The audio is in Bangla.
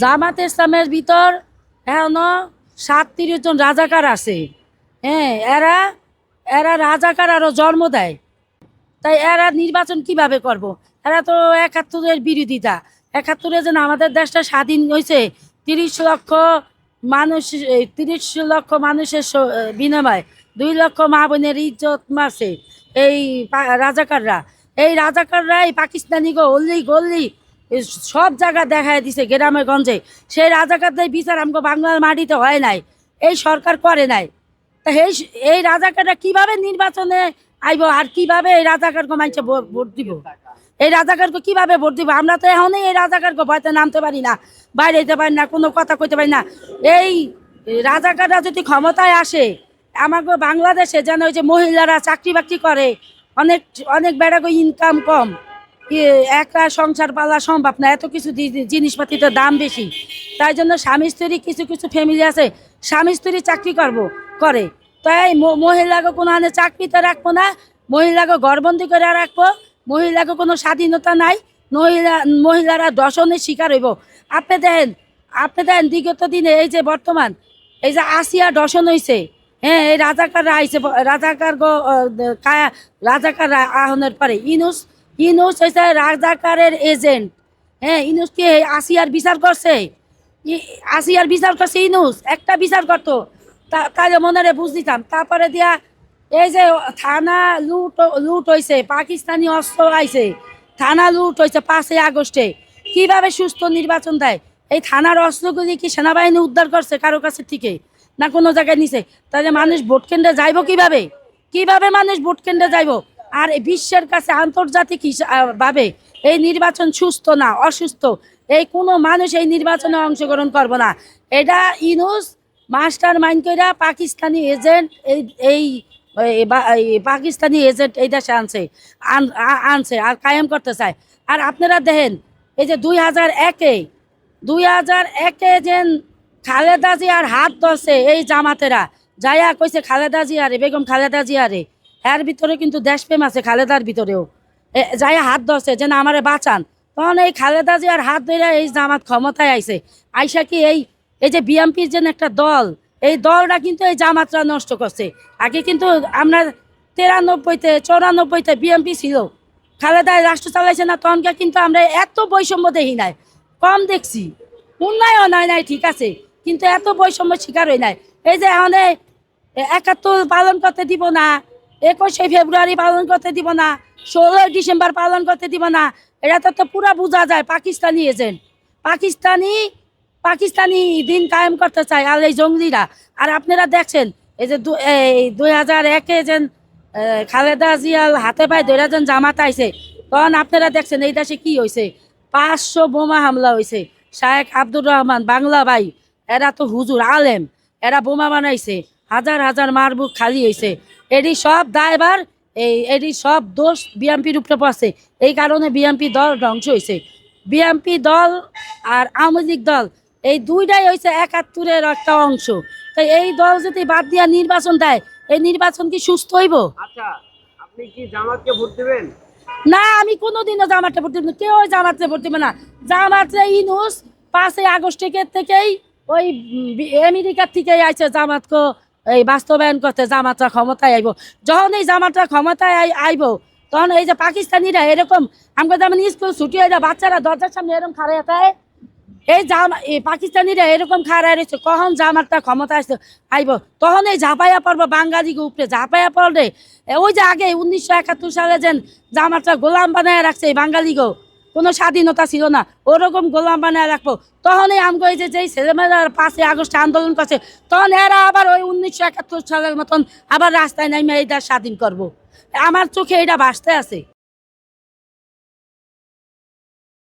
জামাত ইসলামের ভিতর এখনও সাতত্রিশ জন রাজাকার আছে। হ্যাঁ এরা এরা রাজাকার আরও জন্ম দেয়। তাই এরা নির্বাচন কীভাবে করব। এরা তো একাত্তরের বিরোধিতা। একাত্তরে যেন আমাদের দেশটা স্বাধীন হয়েছে তিরিশ লক্ষ মানুষ তিরিশ লক্ষ মানুষের বিনিময়, দুই লক্ষ মা বোনের ইজ্জত মারছে এই রাজাকাররা। এই রাজাকাররা এই পাকিস্তানি গো অল্লি গল্লি সব জায়গা দেখায় দিছে গ্রামে গঞ্জে। সেই রাজাকারদের বিচার আমাকে বাংলার মাটিতে হয় নাই। এই সরকার করে নাই। তা এই এই রাজাকাররা কীভাবে নির্বাচনে আইব আর কীভাবে এই রাজাকারকে মানুষে ভো- ভোট দিব? এই রাজাকারকে কীভাবে ভোট দিব? আমরা তো এখনই এই রাজাকারকে ভয়তে নামতে পারি না, বাইরে যেতে পারি না, কোনো কথা কইতে পারি না। এই রাজাকাররা যদি ক্ষমতায় আসে, আমাকে বাংলাদেশে যেন ওই যে মহিলারা চাকরি বাকরি করে, অনেক অনেক বেড়াকে ইনকাম কম। একা সংসার পালা সম্ভব না। এত কিছু জি- জিনিসপাতিতে দাম বেশি। তাই জন্য স্বামী স্ত্রী কিছু কিছু ফ্যামিলি আছে স্বামী স্ত্রী চাকরি করব করে। তাই মহিলাকে কোনো আনে চাকরিতে রাখব না মহিলাকে ঘরবন্দি করে রাখব মহিলাকে কোনো স্বাধীনতা নাই মহিলা মহিলারা দর্শনের শিকার হইব। আপনি দেখেন আপনি দেখেন বিগত দিনে এই যে বর্তমান এই যে আসিয়া দর্শন হয়েছে হ্যাঁ এই রাজাকাররা আইছে ব- রাজাকার গো আহ, দ- কায়া রাজাকার আহনের পরে ইনুস ইনুস হয়েছে রাজাকারের এজেন্ট। হ্যাঁ ইনুস কি এই আসিয়ার বিচার করছে? আসিয়ার বিচার করছে ইনুস। একটা বিচার করতো। তাহলে মনে রে বুঝ দিতাম তারপরে দিয়া এই যে থানা লুট লুট হয়েছে পাকিস্তানি অস্ত্র আইছে। থানা লুট হয়েছে পাঁচই আগস্টে। কীভাবে সুস্থ নির্বাচন দেয়? এই থানার অস্ত্রগুলি কি সেনাবাহিনী উদ্ধার করছে কারও কাছে থেকে? না কোনো জায়গায় নিছে? তাহলে মানুষ ভোট কেন্দ্রে যাইব কীভাবে? কীভাবে মানুষ ভোট কেন্দ্রে যাইব? আর বিশ্বের কাছে আন্তর্জাতিক ভাবে এই নির্বাচন সুস্থ না অসুস্থ, এই কোনো মানুষ এই নির্বাচনে অংশগ্রহণ করব না। এটা ইনুস মাস্টার মাইন্ড কইরা পাকিস্তানি এজেন্ট এই এই পাকিস্তানি এজেন্ট এই দেশে আনছে, আন- আনছে আর কায়েম করতে চায়। আর আপনারা দেখেন, এই যে দুই হাজার একে, দুই হাজার একে যেন খালেদা জিয়ার হাত ধরছে এই জামাতেরা। যাইয়া কইছে খালেদা জিয়ারে বেগম খালেদা জিয়ারে এর ভিতরে কিন্তু দেশপ্রেম আছে খালেদার ভিতরেও। এ, যাইয়া হাত ধরছে যেন আমারে বাঁচান। তখন এই খালেদা জিয়ার হাত ধরে এই জামাত ক্ষমতায় আইছে। আইসা কি এই এই যে বিএমপির যেন একটা দল এই দলটা কিন্তু এই জামাতরা নষ্ট করছে। আগে কিন্তু আমরা তিরানব্বইতে চৌরানব্বইতে বিএমপি ছিল। খালেদা রাষ্ট্র চালাইছে না তখনকার কিন্তু আমরা এত বৈষম্য দেখি নাই। কম দেখছি। উন্নয়ন হয় নাই ঠিক আছে। কিন্তু এত বৈষম্য শিকার হয় নাই। এই যে এখন একাত্তর পালন করতে দিব না। একুশে ফেব্রুয়ারি পালন করতে দিব না, ষোলোই ডিসেম্বর পালন করতে দিব না। এটা তো পুরা বোঝা যায়, পাকিস্তানি এজেন্ট। পাকিস্তানি পাকিস্তানি দিন কায়েম করতে চায় আর এই জঙ্গলিরা। আর আপনারা দেখছেন, এই যে এই দুই হাজার একে যেন খালেদা জিয়াল হাতে পায়ে ধরে যেন জামাত আইছে, তখন আপনারা দেখছেন এই দেশে কি হয়েছে পাঁচশো বোমা হামলা হয়েছে শায়েখ আব্দুর রহমান, বাংলা ভাই, এরা তো হুজুর, আলেম, এরা বোমা বানাইছে। হাজার হাজার মারবুক খালি হয়েছে এটি সব দায়বার এই এটি সব দোষ বিএমপির উপরে পড়ছে। এই কারণে বিএমপি দল ধ্বংস হয়েছে বিএমপি দল আর আওয়ামী লীগ দল এই দুইটাই হয়েছে একাত্তরের একটা অংশ। তাই এই দল যদি বাদ দিয়া নির্বাচন দেয় এই নির্বাচন কি সুস্থ হইব? আচ্ছা আপনি কি জামাতকে ভোট দেবেন? না আমি কোনোদিনও জামাতে ভোট দিব না। কেউ জামাতে ভোট দিবে না। জামাতে ইনুস পাঁচই আগস্ট থেকে থেকেই ওই আমেরিকার থেকেই আইছে জামাতকে এই বাস্তবায়ন করতে জামাতরা ক্ষমতায় আইব। যখন এই জামাতরা ক্ষমতায় আই- আইব, তখন এই যে পাকিস্তানিরা এরকম আমাকে যেমন স্কুল ছুটি হয়ে যায় বাচ্চারা দরজার সামনে এরকম খাড়াই থাকে এই জামা এই পাকিস্তানিরা এরকম খাড়াই রয়েছে, কখন জামাতটা ক্ষমতা আসছে আইব? তখন এই ঝাঁপাইয়া পড়ব বাঙালিকে উপরে ঝাঁপাইয়া পড়লে ওই যে আগে উনিশশো একাত্তর সালে যেন জামাতটা গোলাম বানায় রাখছে এই বাঙালিকেও কোনো স্বাধীনতা ছিল না। ওরকম গোলাম বানায় রাখব। তখনই আমগো এই যে যেই ছেলেমেয়েরা পাঁচই আগস্ট আন্দোলন করছে। তখন এরা আবার ওই উনিশশো একাত্তর সালের মতন আবার রাস্তায় নামে এইটা স্বাধীন করব। আমার চোখে এটা ভাসতে আছে।